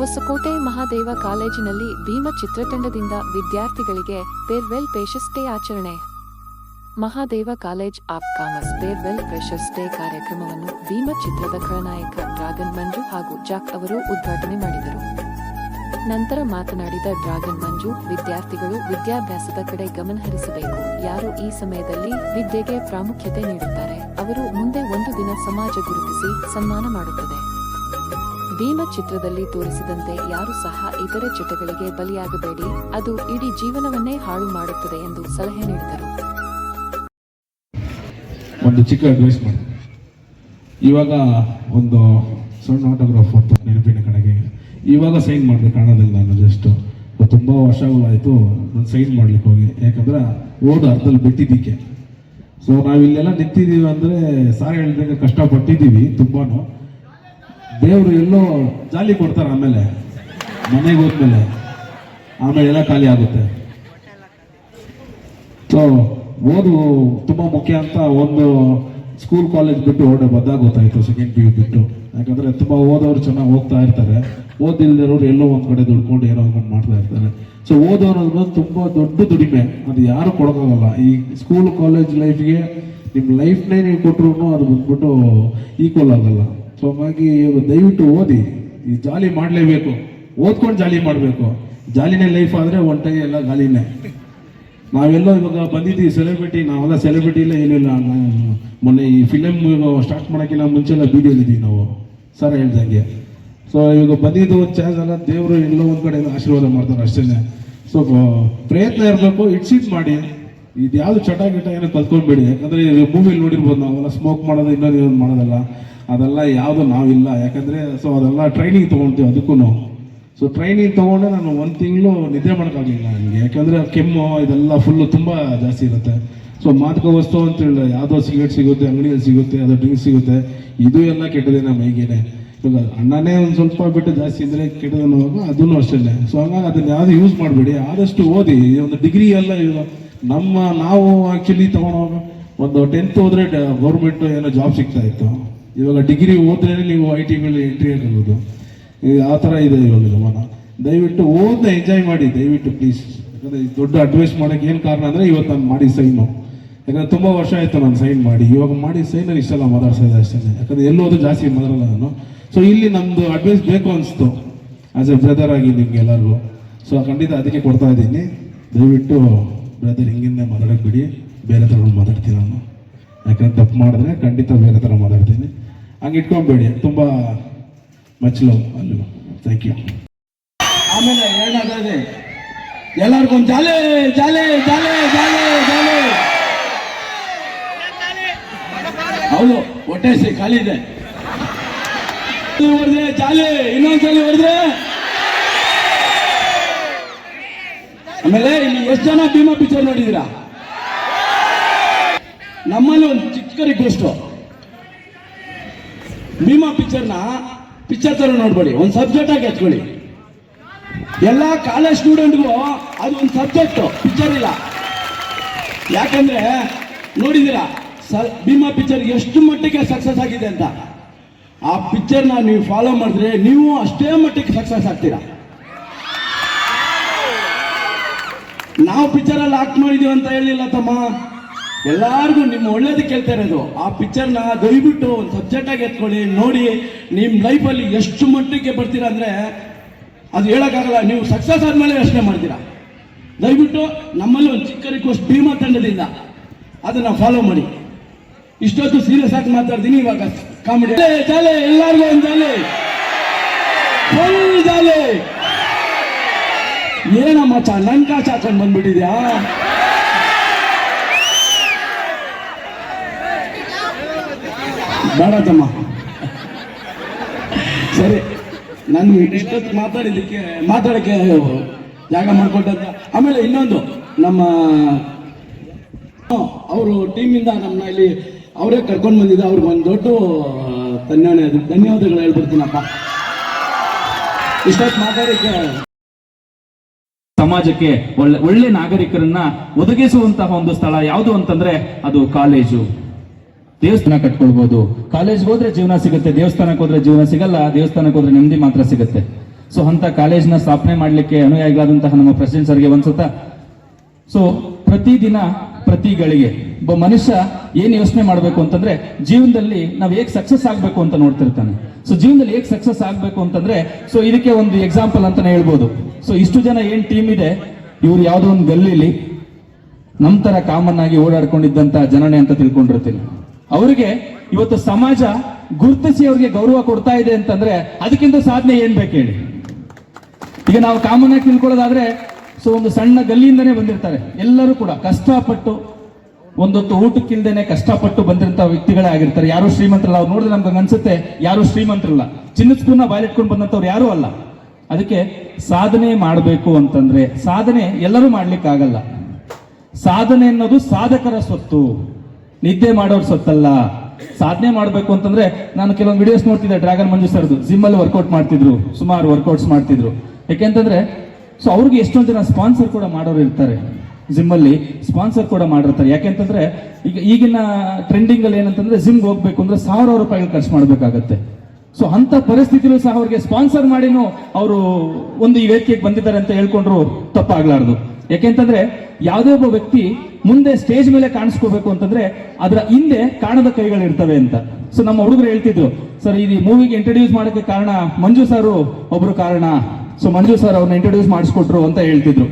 ಹೊಸಕೋಟೆ ಮಹಾದೇವ ಕಾಲೇಜಿನಲ್ಲಿ ಭೀಮ ಚಿತ್ರತಂಡದಿಂದ ವಿದ್ಯಾರ್ಥಿಗಳಿಗೆ ಫೇರ್ವೆಲ್ ಪೇಶಸ್ ಡೇ ಆಚರಣೆ. Mahadeva college of commerce farewell freshers day ಕಾರ್ಯಕ್ರಮವನ್ನು ಭೀಮ ಚಿತ್ರದ ಖಳನಾಯಕ ಡ್ರಾಗನ್ ಮಂಜು ಹಾಗೂ ಜಾಕ್ ಅವರು ಉದ್ಘಾಟನೆ ಮಾಡಿದರು. ನಂತರ ಮಾತನಾಡಿದ ಡ್ರಾಗನ್ ಮಂಜು, ವಿದ್ಯಾರ್ಥಿಗಳು ವಿದ್ಯಾಭ್ಯಾಸದ ಕಡೆ ಗಮನ ಹರಿಸಬೇಕು. ಯಾರು ಈ ಸಮಯದಲ್ಲಿ ವಿದ್ಯೆಗೆ ಪ್ರಾಮುಖ್ಯತೆ ನೀಡುತ್ತಾರೆ, ಅವರು ಮುಂದೆ ಒಂದು ದಿನ ಸಮಾಜ ಗುರುತಿಸಿ ಸನ್ಮಾನ ಮಾಡುತ್ತದೆ. ಭೀಮ ಚಿತ್ರದಲ್ಲಿ ತೋರಿಸಿದಂತೆ ಯಾರು ಸಹ ಇತರೆ ಚಟಗಳಿಗೆ ಬಲಿಯಾಗಬೇಡಿ. ಅದು ಇಡೀ ಜೀವನವನ್ನೇ ಹಾಳು ಮಾಡುತ್ತದೆ ಎಂದು ಸಲಹೆ ನೀಡಿದರು. ಒಂದು ಚಿಕ್ಕ ಅಡ್ವೈಸ್ ಮಾಡಿ. ಇವಾಗ ಒಂದು ಸಣ್ಣ ಆಟೋಗ್ರಾಫ್ ಅಂತ ನೆನಪಿನ ಕಡೆಗೆ. ಇವಾಗ ಸೈನ್ ಮಾಡಿದೆ ಕಾಣೋದಿಲ್ಲ ನಾನು ಜಸ್ಟ್ ತುಂಬ ವರ್ಷಗಳಾಯಿತು ನಾನು ಸೈನ್ ಮಾಡ್ಲಿಕ್ಕೆ ಹೋಗಿ. ಯಾಕಂದ್ರೆ ಓದು ಅರ್ಧದಲ್ಲಿ ಬಿಟ್ಟಿದ್ದಕ್ಕೆ. ಸೊ ನಾವಿಲ್ಲೆಲ್ಲ ನಿಂತಿದ್ದೀವಿ ಅಂದರೆ ಸಾರ್ ಹೇಳಿದಾಗ ಕಷ್ಟಪಟ್ಟಿದ್ದೀವಿ ತುಂಬಾನು. ದೇವರು ಎಲ್ಲೋ ಜಾಲಿ ಕೊಡ್ತಾರೆ ಆಮೇಲೆ. ಮನೆಗೆ ಹೋದ್ಮೇಲೆ. ಆಮೇಲೆ ಎಲ್ಲ ಖಾಲಿ ಆಗುತ್ತೆ. ಸೊ ಓದು ತುಂಬಾ ಮುಖ್ಯ ಅಂತ ಒಂದು ಸ್ಕೂಲ್ ಕಾಲೇಜ್ ಬಿಟ್ಟು ಬಂದಾಗ ಗೊತ್ತಾಯ್ತು ಸೆಕೆಂಡ್ ಪಿ ಯು ಬಿಟ್ಟು. ಯಾಕಂದ್ರೆ ತುಂಬಾ ಓದೋರು ಚೆನ್ನಾಗಿ ಹೋಗ್ತಾ ಇರ್ತಾರೆ. ಓದಿಲ್ದಿರೋರು ಎಲ್ಲೋ ಒಂದ್ ಕಡೆ ದುಡ್ಕೊಂಡು ಏನೋ ಒಂದು ಮಾಡ್ತಾ ಇರ್ತಾರೆ. ಸೊ ಓದೋರು ತುಂಬಾ ದೊಡ್ಡ ದುಡಿಮೆ. ಅದು ಯಾರು ಕೊಡೋಕ್ಕಾಗಲ್ಲ ಈ ಸ್ಕೂಲ್ ಕಾಲೇಜ್ ಲೈಫ್ಗೆ ನಿಮ್ಮ ಲೈಫ್ನೇ ನೀವು ಕೊಟ್ಟರು ಅದು ಬಂದ್ಬಿಟ್ಟು ಈಕ್ವಲ್ ಆಗಲ್ಲ. ಸೊ ಹಾಗಾಗಿ ಇವಾಗ ದಯವಿಟ್ಟು ಓದಿ. ಈ ಜಾಲಿ ಮಾಡಲೇಬೇಕು. ಓದ್ಕೊಂಡು ಜಾಲಿ ಮಾಡಬೇಕು. ಜಾಲಿನೇ ಲೈಫ್ ಆದರೆ ಒನ್ ಟೈ ಎಲ್ಲ ಗಾಲಿನೇ ನಾವೆಲ್ಲ ಇವಾಗ ಬಂದಿದ್ದೀವಿ ಸೆಲೆಬ್ರಿಟಿ ನಾವೆಲ್ಲ ಸೆಲೆಬ್ರಿಟಿ ಇಲ್ಲ, ಏನಿಲ್ಲ. ಮೊನ್ನೆ ಈ ಫಿಲಮ್ ಸ್ಟಾರ್ಟ್ ಮಾಡೋಕ್ಕಿಂತ ಮುಂಚೆ ಎಲ್ಲ ಬೀದಿಯಲ್ಲಿದ್ದೀವಿ ನಾವು. ಸರ್ ಹೇಳ್ದಂಗೆ. ಸೊ ಇವಾಗ ಬಂದಿದ್ದು ಒಂದು ಚಾನ್ಸ್ ಅಲ್ಲ, ದೇವರು ಎಲ್ಲೋ ಒಂದು ಕಡೆ ಆಶೀರ್ವಾದ ಮಾಡ್ತಾರೆ ಅಷ್ಟೇ ಸೊ ಪ್ರಯತ್ನ ಇರಬೇಕು ಇಟ್ಸಿಟ್ ಮಾಡಿ. ಇದು ಯಾವುದು ಚಟ ಗಿಟ ಏನೋ ಕಲ್ತ್ಕೊಂಡ್ಬೇಡಿ. ಯಾಕಂದ್ರೆ ಮೂವಿಲಿ ನೋಡಿರ್ಬೋದು ನಾವೆಲ್ಲ ಸ್ಮೋಕ್ ಮಾಡೋದು, ಇನ್ನೊಂದು ಮಾಡೋದಲ್ಲ. ಅದೆಲ್ಲ ಯಾವುದು ನಾವಿಲ್ಲ. ಯಾಕಂದರೆ ಸೊ ಅದೆಲ್ಲ ಟ್ರೈನಿಂಗ್ ತೊಗೊಳ್ತೀವಿ ಅದಕ್ಕೂ ಸೊ ಟ್ರೈನಿಂಗ್ ತೊಗೊಂಡು ನಾನು ಒಂದು ತಿಂಗಳು ನಿದ್ದೆ ಮಾಡೋಕ್ಕಾಗಲಿಲ್ಲ ನನಗೆ. ಯಾಕಂದರೆ ಕೆಮ್ಮು, ಇದೆಲ್ಲ ಫುಲ್ಲು ತುಂಬ ಜಾಸ್ತಿ ಇರುತ್ತೆ. ಸೊ ಮಾದಕ ವಸ್ತು ಅಂತೇಳಿ ಯಾವುದೋ ಸಿಗರೇಟ್ ಸಿಗುತ್ತೆ, ಅಂಗಡಿಯಲ್ಲಿ ಸಿಗುತ್ತೆ ಅದು ಡ್ರಿಂಕ್ಸ್ ಸಿಗುತ್ತೆ, ಇದು ಎಲ್ಲ ಕೆಟ್ಟದೇ ನಮ್ಮ ಮೈಗೇನೆ. ಇವಾಗ ಅಣ್ಣನೇ ಒಂದು ಸ್ವಲ್ಪ ಬಿಟ್ಟು ಜಾಸ್ತಿ ಇದ್ದರೆ ಕೆಟ್ಟದ ಅನ್ನೋವಾಗ ಅದೂ ಅಷ್ಟೇ ಸೊ ಹಂಗಾಗಿ ಅದನ್ನ ಯಾವುದು ಯೂಸ್ ಮಾಡಬೇಡಿ. ಆದಷ್ಟು ಓದಿ. ಒಂದು ಡಿಗ್ರಿ ಎಲ್ಲ ನಮ್ಮ ನಾವು ಆ್ಯಕ್ಚುಲಿ ತೊಗೊಂಡೋಗ ಒಂದು ಟೆಂತ್ ಹೋದರೆ ಗೌರ್ಮೆಂಟು ಏನೋ ಜಾಬ್ ಸಿಗ್ತಾ ಇತ್ತು. ಇವಾಗ ಡಿಗ್ರಿ ಓದ್ರೆ ನೀವು ಐ ಟಿಗಳಲ್ಲಿ ಎಂಟ್ರಿ ಆಗಿರ್ಬೋದು ಆ ಥರ ಇದೆ ಇವಾಗ ಗಮನ ದಯವಿಟ್ಟು ಓದ್ನ ಎಂಜಾಯ್ ಮಾಡಿ, ದಯವಿಟ್ಟು ಪ್ಲೀಸ್ ಯಾಕಂದ್ರೆ ದೊಡ್ಡ ಅಡ್ವೈಸ್ ಮಾಡೋಕೆ ಏನು ಕಾರಣ ಅಂದರೆ ಇವತ್ತು ನಾನು ಮಾಡಿ ಸೈನು ಯಾಕಂದ್ರೆ ತುಂಬ ವರ್ಷ ಆಯಿತು ನಾನು ಸೈನ್ ಮಾಡಿ. ಇವಾಗ ಮಾಡಿ ಸೈನ್ ಇಷ್ಟೆಲ್ಲ ಇದೆ ಅಷ್ಟೇ. ಯಾಕಂದ್ರೆ ಎಲ್ಲೋದು ಜಾಸ್ತಿ ಮಾತಾಡಲ್ಲ ನಾನು. ಸೊ ಇಲ್ಲಿ ನಮ್ಮದು ಅಡ್ವೈಸ್ ಬೇಕು ಅನಿಸ್ತು. ಆಸ್ ಎ ಬ್ರದರ್ ಆಗಿ ನಿಮ್ಗೆ ಎಲ್ಲರಿಗೂ. ಸೊ ಖಂಡಿತ ಅದಕ್ಕೆ ಕೊಡ್ತಾ ಇದ್ದೀನಿ. ದಯವಿಟ್ಟು ಬ್ರದರ್ ಹಿಂಗಿಂದ ಮಾತಾಡೋಕೆ ಬಿಡಿ. ಬೇರೆ ಥರ ಮಾತಾಡ್ತೀನಿ ನಾನು. ಯಾಕಂದ್ರೆ ತಪ್ಪು ಮಾಡಿದ್ರೆ ಖಂಡಿತ ಬೇರೆ ಥರ ಮಾತಾಡ್ತೀನಿ. ಹಂಗೆ ಇಟ್ಕೊಂಬೇಡಿ, ತುಂಬ ಮಚ್ ಲವ್ ಅಲ್ಲೂ. ಥ್ಯಾಂಕ್ ಯು ಆಮೇಲೆ ಏನಾದ್ರೆ ಎಲ್ಲರಿಗೂ ಜಾಲೆ ಜಾಲೆ ಜಾಲೆ ಜಾಲೆ ಜಾಲೆ. ಹೌದು, ಹೊಟ್ಟೆ ಸಿ ಖಾಲಿ ಇದೆ. ಹೊಡೆದ್ರೆ ಜಾಲೆ, ಇನ್ನೊಂದ್ಸಲ ಹೊಡೆದ್ರೆ? ಆಮೇಲೆ ಇಲ್ಲಿ ಎಷ್ಟು ಜನ ಭೀಮಾ ಪಿಕ್ಚರ್ ನೋಡಿದೀರಾ ನಮ್ಮಲ್ಲಿ ಒಂದು ಚಿಕ್ಕ ರಿಕ್ವೆಸ್ಟ್ ಭೀಮಾ ಪಿಕ್ಚರ್ನ ಪಿಕ್ಚರ್ ತರ ನೋಡ್ಬೇಡಿ ಒಂದು ಸಬ್ಜೆಕ್ಟ್ ಆಗಿ ಎತ್ಕೊಳ್ಳಿ ಎಲ್ಲ ಕಾಲೇಜ್ ಸ್ಟೂಡೆಂಟ್ಗೂ ಅದು ಒಂದು ಸಬ್ಜೆಕ್ಟ್ ಪಿಕ್ಚರ್ ಇಲ್ಲ. ಯಾಕಂದ್ರೆ, ನೋಡಿದ್ದೀರಾ, ಸ ಭೀಮಾ ಪಿಕ್ಚರ್ ಎಷ್ಟು ಮಟ್ಟಿಗೆ ಸಕ್ಸಸ್ ಆಗಿದೆ ಅಂತ. ಆ ಪಿಕ್ಚರ್ನ ನೀವು ಫಾಲೋ ಮಾಡಿದ್ರೆ ನೀವು ಅಷ್ಟೇ ಮಟ್ಟಿಗೆ ಸಕ್ಸಸ್ ಆಗ್ತೀರಾ. ನಾವು ಪಿಕ್ಚರಲ್ಲಿ ಆಕ್ಟ್ ಮಾಡಿದೀವಿ ಅಂತ ಹೇಳಿಲ್ಲ ತಮ್ಮ. ಎಲ್ಲಾರ್ಗು ನಿಮ್ಮ ಒಳ್ಳೇದಕ್ಕೆ ಕೇಳ್ತಾ ಇರೋದು. ಆ ಪಿಕ್ಚರ್ನ ದಯವಿಟ್ಟು ಒಂದು ಸಬ್ಜೆಕ್ಟ್ ಆಗಿ ಎತ್ಕೊಳ್ಳಿ, ನೋಡಿ ನಿಮ್ಮ ಲೈಫಲ್ಲಿ ಎಷ್ಟು ಮಟ್ಟಿಗೆ ಬರ್ತೀರಾ ಅಂದ್ರೆ ಅದು ಹೇಳೋಕ್ಕಾಗಲ್ಲ, ನೀವು ಸಕ್ಸಸ್ ಆದ್ಮೇಲೆ ಯೋಚನೆ ಮಾಡ್ತೀರಾ. ದಯವಿಟ್ಟು ನಮ್ಮಲ್ಲಿ ಒಂದು ಚಿಕ್ಕ ರಿಕ್ವೆಸ್ಟ್ ಭೀಮಾ ತಂಡದಿಂದ. ಅದನ್ನ ಫಾಲೋ ಮಾಡಿ. ಇಷ್ಟೊತ್ತು ಸೀರಿಯಸ್ ಆಗಿ ಮಾತಾಡ್ತೀನಿ ಇವಾಗ. ಕಾಮಿಡಿ ಜಾಲೆ ಎಲ್ಲಾರ್ಗು ಒಂದು ಜಾಲೆ. ಫುಲ್ ಜಾಲೆ. ಏನಮ್ಮ ಚಾ, ನನ್ ಕಾಚ್ ಹಾಕೊಂಡು ಬಂದ್ಬಿಟ್ಟಿದ್ಯಾ? ಬೇಡ ತಮ್ಮ ಸರಿ, ನಾನು ಇಷ್ಟೊತ್ತು ಮಾತಾಡಿದ್ದಕ್ಕೆ ಮಾತಾಡಕ್ಕೆ ಜಾಗ ಮಾಡ್ಕೊಟ್ಟಂತ ಆಮೇಲೆ ಇನ್ನೊಂದು, ನಮ್ಮ ಅವರು ಟೀಮಿಂದ ನಮ್ಮನ್ನ ಇಲ್ಲಿ ಅವರೇ ಕರ್ಕೊಂಡು ಬಂದಿದ್ದ, ಅವ್ರಿಗೆ ಒಂದು ದೊಡ್ಡ ಧನ್ಯವಾದ ಧನ್ಯವಾದಗಳು ಹೇಳ್ಬಿಡ್ತೀನಪ್ಪ. ಇಷ್ಟೊತ್ತು ಮಾತಾಡಕ್ಕೆ ಸಮಾಜಕ್ಕೆ ಒಳ್ಳೆ ಒಳ್ಳೆ ನಾಗರಿಕರನ್ನ ಒದಗಿಸುವಂತಹ ಒಂದು ಸ್ಥಳ ಯಾವುದು ಅಂತಂದ್ರೆ ಅದು ಕಾಲೇಜು. ದೇವಸ್ಥಾನ ಕಟ್ಕೊಳ್ಬಹುದು ಕಾಲೇಜ್ಗೆ ಹೋದ್ರೆ ಜೀವನ ಸಿಗುತ್ತೆ, ದೇವಸ್ಥಾನಕ್ಕೆ ಹೋದ್ರೆ ಜೀವನ ಸಿಗಲ್ಲ, ದೇವಸ್ಥಾನಕ್ಕೆ ಹೋದ್ರೆ ನೆಮ್ಮದಿ ಮಾತ್ರ ಸಿಗುತ್ತೆ. ಸೊ ಅಂತ ಕಾಲೇಜ್ನ ಸ್ಥಾಪನೆ ಮಾಡಲಿಕ್ಕೆ ಅನುಯಾಯಿಗಳಾದಂತಹ ನಮ್ಮ ಪ್ರೆಸಿಡೆಂಟ್ ಸರ್ಗೆ ಒಂದ್ಸತ. ಸೊ ಪ್ರತಿದಿನ ಪ್ರತಿ ಗಳಿಗೆ, ಒಬ್ಬ ಮನುಷ್ಯ ಏನ್ ಯೋಚನೆ ಮಾಡಬೇಕು ಅಂತಂದ್ರೆ, ಜೀವನದಲ್ಲಿ ನಾವು ಹೇಗೆ ಸಕ್ಸಸ್ ಆಗ್ಬೇಕು ಅಂತ ನೋಡ್ತಿರ್ತಾನೆ. ಸೊ ಜೀವನದಲ್ಲಿ ಹೇಗೆ ಸಕ್ಸಸ್ ಆಗ್ಬೇಕು ಅಂತಂದ್ರೆ ಸೊ ಇದಕ್ಕೆ ಒಂದು ಎಕ್ಸಾಂಪಲ್ ಅಂತಾನೆ ಹೇಳ್ಬೋದು. ಸೊ ಇಷ್ಟು ಜನ ಏನ್ ಟೀಮ್ ಇದೆ, ಇವ್ರು ಯಾವುದೋ ಒಂದು ಗಲ್ಲಿಲಿ ನಮ್ಮ ತರ ಕಾಮನ್ ಆಗಿ ಓಡಾಡ್ಕೊಂಡಿದ್ದಂತ ಜನನೇ ಅಂತ ತಿಳ್ಕೊಂಡಿರ್ತೀನಿ. ಅವರಿಗೆ ಇವತ್ತು ಸಮಾಜ ಗುರುತಿಸಿ ಅವರಿಗೆ ಗೌರವ ಕೊಡ್ತಾ ಇದೆ ಅಂತಂದ್ರೆ ಅದಕ್ಕಿಂತ ಸಾಧನೆ ಏನ್ ಬೇಕು ಹೇಳಿ? ಈಗ ನಾವು ಕಾಮನ್ ಆಗಿ ತಿಳ್ಕೊಳ್ಳೋದಾದ್ರೆ, ಸೊ ಒಂದು ಸಣ್ಣ ಗಲ್ಲಿಯಿಂದನೇ ಬಂದಿರ್ತಾರೆ. ಎಲ್ಲರೂ ಕೂಡ ಕಷ್ಟಪಟ್ಟು, ಒಂದೊತ್ತು ಊಟಕ್ಕಿಲ್ದೇನೆ ಕಷ್ಟಪಟ್ಟು ಬಂದಿರಂತ ವ್ಯಕ್ತಿಗಳೇ ಆಗಿರ್ತಾರೆ. ಯಾರು ಶ್ರೀಮಂತರಲ್ಲ, ಅವ್ರು ನೋಡಿದ್ರೆ ನಮ್ಗೆ ಅನ್ಸುತ್ತೆ, ಯಾರು ಶ್ರೀಮಂತರಲ್ಲ. ಚಿನ್ನದ ಸ್ಪೂರ್ನ ಬಾಯಿಟ್ಕೊಂಡು ಬಂದಂತವ್ರು ಯಾರು ಅಲ್ಲ. ಅದಕ್ಕೆ ಸಾಧನೆ ಮಾಡಬೇಕು ಅಂತಂದ್ರೆ, ಸಾಧನೆ ಎಲ್ಲರೂ ಮಾಡ್ಲಿಕ್ಕಾಗಲ್ಲ. ಸಾಧನೆ ಅನ್ನೋದು ಸಾಧಕರ ಸ್ವತ್ತು. ನಿದ್ದೆ ಮಾಡೋರು ಸತ್ತಲ್ಲ. ಸಾಧನೆ ಮಾಡಬೇಕು ಅಂತಂದ್ರೆ ನಾನು ಕೆಲವೊಂದು ವಿಡಿಯೋಸ್ ನೋಡ್ತಿದ್ದೆ ಡ್ರ್ಯಾಗನ್ ಮಂಜು ಸರ್ದು ಜಿಮ್ ಅಲ್ಲಿ ವರ್ಕೌಟ್ ಮಾಡ್ತಿದ್ರು, ಸುಮಾರು ವರ್ಕೌಟ್ಸ್ ಮಾಡ್ತಿದ್ರು. ಯಾಕೆಂತಂದ್ರೆ ಸೊ ಅವ್ರಿಗೆ ಎಷ್ಟೊಂದು ಜನ ಸ್ಪಾನ್ಸರ್ ಕೂಡ ಮಾಡೋರು ಇರ್ತಾರೆ. ಜಿಮ್ಮಲ್ಲಿ ಸ್ಪಾನ್ಸರ್ ಕೂಡ ಮಾಡಿರ್ತಾರೆ. ಯಾಕೆಂತಂದ್ರೆ, ಈಗ ಈಗಿನ ಟ್ರೆಂಡಿಂಗ್ ಅಲ್ಲಿ ಏನಂತಂದ್ರೆ ಜಿಮ್ಗೆ ಹೋಗ್ಬೇಕು ಅಂದ್ರೆ ಸಾವಿರಾರು ರೂಪಾಯಿಗಳು ಖರ್ಚು ಮಾಡಬೇಕಾಗತ್ತೆ. ಸೊ ಅಂತ ಪರಿಸ್ಥಿತಿಲೂ ಸಹ ಅವ್ರಿಗೆ ಸ್ಪಾನ್ಸರ್ ಮಾಡಿನೂ ಅವರು ಒಂದು ಈ ವೇದಿಕೆಗೆ ಬಂದಿದ್ದಾರೆ ಅಂತ ಹೇಳ್ಕೊಂಡ್ರು ತಪ್ಪಾಗ್ಲಾರ್ದು. ಯಾಕೆಂತಂದ್ರೆ ಯಾವುದೇ ಒಬ್ಬ ವ್ಯಕ್ತಿ ಮುಂದೆ ಸ್ಟೇಜ್ ಮೇಲೆ ಕಾಣಿಸ್ಕೋಬೇಕು ಅಂತಂದ್ರೆ ಅದರ ಹಿಂದೆ ಕಾಣದ ಕೈಗಳು ಇರ್ತವೆ ಅಂತ. ಸೊ ನಮ್ಮ ಹುಡುಗರು ಹೇಳ್ತಿದ್ರು ಸರ್ ಈ ಮೂವಿಗೆ ಇಂಟ್ರೊಡ್ಯೂಸ್ ಮಾಡೋಕ್ಕೆ ಕಾರಣ ಮಂಜು ಸಾರು ಒಬ್ರು ಕಾರಣ. ಸೊ ಮಂಜು ಸರ್ ಅವ್ರನ್ನ ಇಂಟ್ರೊಡ್ಯೂಸ್ ಮಾಡಿಸ್ಕೊಟ್ರು ಅಂತ ಹೇಳ್ತಿದ್ರು.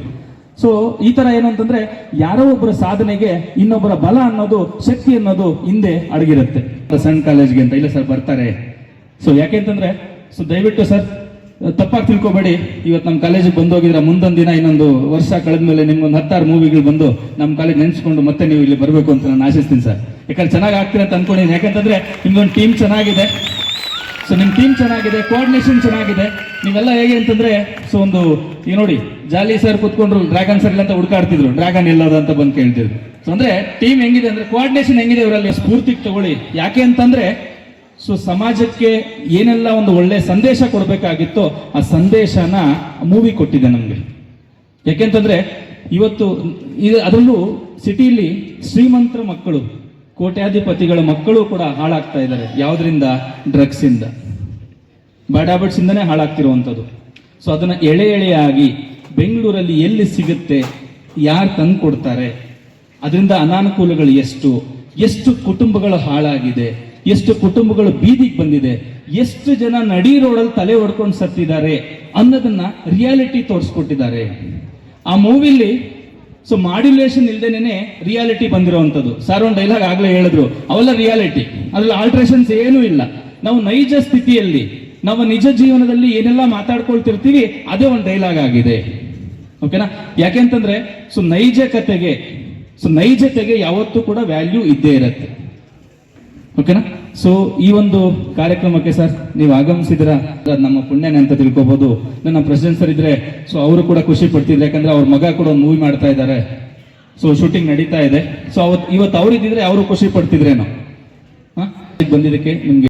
ಸೊ ಈ ತರ ಏನು ಅಂತಂದ್ರೆ ಯಾರೋ ಒಬ್ಬರ ಸಾಧನೆಗೆ ಇನ್ನೊಬ್ಬರ ಬಲ ಅನ್ನೋದು ಶಕ್ತಿ ಅನ್ನೋದು ಹಿಂದೆ ಅಡಗಿರುತ್ತೆ. ಸಣ್ಣ ಕಾಲೇಜ್ಗೆ ಅಂತ ಇಲ್ಲ ಸರ್ ಬರ್ತಾರೆ. ಸೊ ಯಾಕೆಂತಂದ್ರೆ ಸೊ ದಯವಿಟ್ಟು ಸರ್ ತಪ್ಪಾಗಿ ತಿಳ್ಕೊಬೇಡಿ. ಇವತ್ತು ನಮ್ಮ ಕಾಲೇಜಿಗೆ ಬಂದೋಗಿದ್ರೆ ಮುಂದೊಂದು ದಿನ ಇನ್ನೊಂದು ವರ್ಷ ಕಳೆದ ಮೇಲೆ ನಿಮ್ಗೊಂದು ಹತ್ತಾರು ಮೂವಿಗಳು ಬಂದು ನಮ್ಮ ಕಾಲೇಜ್ ನೆನೆಸ್ಕೊಂಡು ಮತ್ತೆ ನೀವು ಇಲ್ಲಿ ಬರಬೇಕು ಅಂತ ನಾನು ಆಶಿಸ್ತೀನಿ ಸರ್. ಯಾಕಂದ್ರೆ ಚೆನ್ನಾಗಿ ಆಗ್ತೀರ ಅಂತ ಅನ್ಕೊಂಡಿದ್ದೀನಿ. ಯಾಕಂತಂದ್ರೆ ನಿಮ್ದೊಂದು ಟೀಮ್ ಚೆನ್ನಾಗಿದೆ. ಸೊ ನಿಮ್ಮ ಟೀಮ್ ಚೆನ್ನಾಗಿದೆ ಕೋಆರ್ಡಿನೇಷನ್ ಚೆನ್ನಾಗಿದೆ. ನೀವೆಲ್ಲ ಹೇಗೆ ಅಂತಂದ್ರೆ ಸೊ ಒಂದು ಈಗ ನೋಡಿ, ಜಾಲಿ ಸರ್ ಕೂತ್ಕೊಂಡ್ರು ಡ್ರ್ಯಾಗನ್ ಸರ್ ಇಲ್ಲ ಅಂತ ಹುಡುಕಾಡ್ತಿದ್ರು. ಡ್ರ್ಯಾಗನ್ ಇಲ್ಲದ ಅಂತ ಬಂದು ಕೇಳ್ತಿದ್ರು. ಸೊ ಅಂದ್ರೆ ಟೀಮ್ ಹೆಂಗಿದೆ ಅಂದ್ರೆ ಕೋಆರ್ಡಿನೇಷನ್ ಹೆಂಗಿದೆ ಇವರಲ್ಲಿ ಸ್ಫೂರ್ತಿಗೆ ತಗೊಳ್ಳಿ. ಯಾಕೆ ಅಂತಂದ್ರೆ ಸೊ ಸಮಾಜಕ್ಕೆ ಏನೆಲ್ಲ ಒಂದು ಒಳ್ಳೆ ಸಂದೇಶ ಕೊಡಬೇಕಾಗಿತ್ತೋ ಆ ಸಂದೇಶನ ಮೂವಿ ಕೊಟ್ಟಿದೆ ನಮಗೆ. ಯಾಕೆಂತಂದ್ರೆ ಇವತ್ತು ಇದು ಅದರಲ್ಲೂ ಸಿಟಿಲಿ ಶ್ರೀಮಂತರ ಮಕ್ಕಳು, ಕೋಟ್ಯಾಧಿಪತಿಗಳ ಮಕ್ಕಳು ಕೂಡ ಹಾಳಾಗ್ತಾ ಇದ್ದಾರೆ. ಯಾವುದರಿಂದ? ಡ್ರಗ್ಸ್ ಇಂದ ಬ್ಯಾಡ್ ಹ್ಯಾಬಿಟ್ಸ್ ಇಂದನೇ ಹಾಳಾಗ್ತಿರುವಂಥದ್ದು. ಸೊ ಅದನ್ನು ಎಳೆ ಎಳೆಯಾಗಿ ಬೆಂಗಳೂರಲ್ಲಿ ಎಲ್ಲಿ ಸಿಗುತ್ತೆ, ಯಾರು ತಂದು ಕೊಡ್ತಾರೆ ಅದರಿಂದ ಅನಾನುಕೂಲಗಳು ಎಷ್ಟು ಎಷ್ಟು ಕುಟುಂಬಗಳು ಹಾಳಾಗಿದೆ ಎಷ್ಟು ಕುಟುಂಬಗಳು ಬೀದಿಗೆ ಬಂದಿದೆ, ಎಷ್ಟು ಜನ ನಡಿ ರೋಡಲ್ಲಿ ತಲೆ ಹೊಡ್ಕೊಂಡು ಸತ್ತಿದ್ದಾರೆ ಅನ್ನೋದನ್ನ ರಿಯಾಲಿಟಿ ತೋರಿಸ್ಕೊಟ್ಟಿದ್ದಾರೆ. ಆ ಮೂವಿಲಿ ಸೊ ಮಾಡ್ಯುಲೇಷನ್ ಇಲ್ದೇನೆ ರಿಯಾಲಿಟಿ ಬಂದಿರುವಂಥದ್ದು. ಸರ್ ಒಂದು ಡೈಲಾಗ್ ಆಗ್ಲೇ ಹೇಳಿದ್ರು, ಅವೆಲ್ಲ ರಿಯಾಲಿಟಿ ಅದ್ರಲ್ಲಿ ಆಲ್ಟ್ರೇಷನ್ಸ್ ಏನೂ ಇಲ್ಲ. ನಾವು ನೈಜ ಸ್ಥಿತಿಯಲ್ಲಿ, ನಾವು ನಿಜ ಜೀವನದಲ್ಲಿ ಏನೆಲ್ಲ ಮಾತಾಡ್ಕೊಳ್ತಿರ್ತೀವಿ, ಅದೇ ಒಂದು ಡೈಲಾಗ್ ಆಗಿದೆ. ಓಕೆನಾ ಯಾಕೆಂತಂದ್ರೆ ಸೊ ನೈಜ ಕತೆಗೆ ಸೊ ನೈಜತೆಗೆ ಯಾವತ್ತೂ ಕೂಡ ವ್ಯಾಲ್ಯೂ ಇದ್ದೇ ಇರುತ್ತೆ. ಓಕೆನಾ? ಸೊ ಈ ಒಂದು ಕಾರ್ಯಕ್ರಮಕ್ಕೆ ಸರ್, ನೀವು ಆಗಮಿಸಿದ್ರ ನಮ್ಮ ಪುಣ್ಯನೇ ಅಂತ ತಿಳ್ಕೊಬಹುದು ನನ್ನ ಪ್ರೆಸಿಡೆಂಟ್ ಸರ್ ಇದ್ರೆ ಸೊ ಅವರು ಕೂಡ ಖುಷಿ ಪಡ್ತಿದ್ರು, ಯಾಕಂದ್ರೆ ಅವ್ರ ಮಗ ಕೂಡ ಒಂದು ಮೂವಿ ಮಾಡ್ತಾ ಇದ್ದಾರೆ. ಸೊ ಶೂಟಿಂಗ್ ನಡೀತಾ ಇದೆ. ಸೊ ಅವತ್ತು ಇವತ್ತು ಅವ್ರು ಇದ್ದಿದ್ರೆ ಅವರು ಖುಷಿ ಪಡ್ತಿದ್ರೇನೋ? ಬಂದಿದ್ದಕ್ಕೆ ನಿಮ್ಗೆ